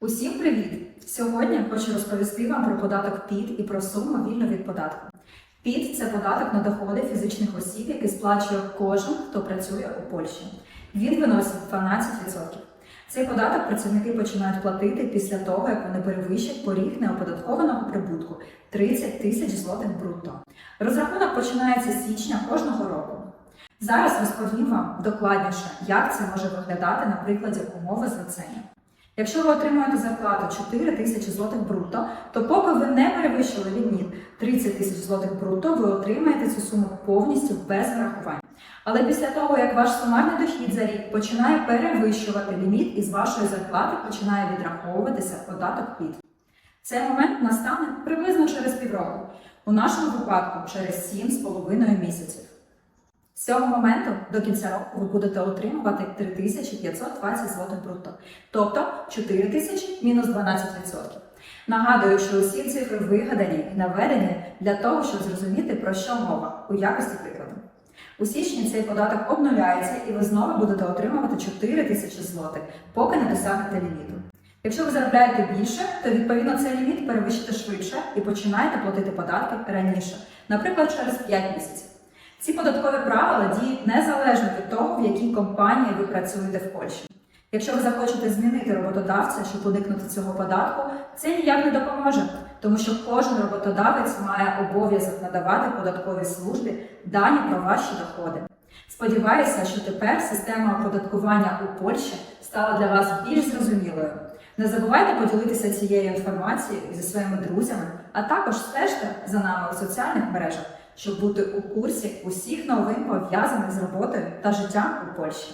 Усім привіт! Сьогодні хочу розповісти вам про податок ПІД і про суму вільну від податку. ПІД це податок на доходи фізичних осіб, який сплачує кожен, хто працює у Польщі. Він виносить 12%. Цей податок працівники починають платити після того, як вони перевищать поріг неоподаткованого прибутку 30 тисяч злотих брутто. Розрахунок починається з січня кожного року. Зараз розповім вам докладніше, як це може виглядати на прикладі умови злицення. Якщо ви отримуєте зарплату 4 тисячі злотих брутто, то поки ви не перевищили ліміт 30 тисяч злотих брутто, ви отримаєте цю суму повністю без врахувань. Але після того, як ваш сумарний дохід за рік починає перевищувати ліміт, із вашої зарплати починає відраховуватися податок ПІД. Цей момент настане приблизно через півроку, у нашому випадку через 7,5 місяців. Цього моменту до кінця року ви будете отримувати 3520 злотих брутто, тобто 4000 мінус 12%. Нагадую, що усі цифри вигадані і наведені для того, щоб зрозуміти, про що мова у якості прикладу. У січні цей податок обнуляється і ви знову будете отримувати 4 тисячі злотих, поки не досягнете ліміту. Якщо ви заробляєте більше, то відповідно цей ліміт перевищите швидше і починаєте платити податки раніше, наприклад, через 5 місяців. Ці податкові правила діють незалежно від того, в якій компанії ви працюєте в Польщі. Якщо ви захочете змінити роботодавця, щоб уникнути цього податку, це ніяк не допоможе, тому що кожен роботодавець має обов'язок надавати податковій службі дані про ваші доходи. Сподіваюся, що тепер система оподаткування у Польщі стала для вас більш зрозумілою. Не забувайте поділитися цією інформацією зі своїми друзями, а також стежте за нами у соціальних мережах, щоб бути у курсі усіх новин пов'язаних з роботою та життям у Польщі.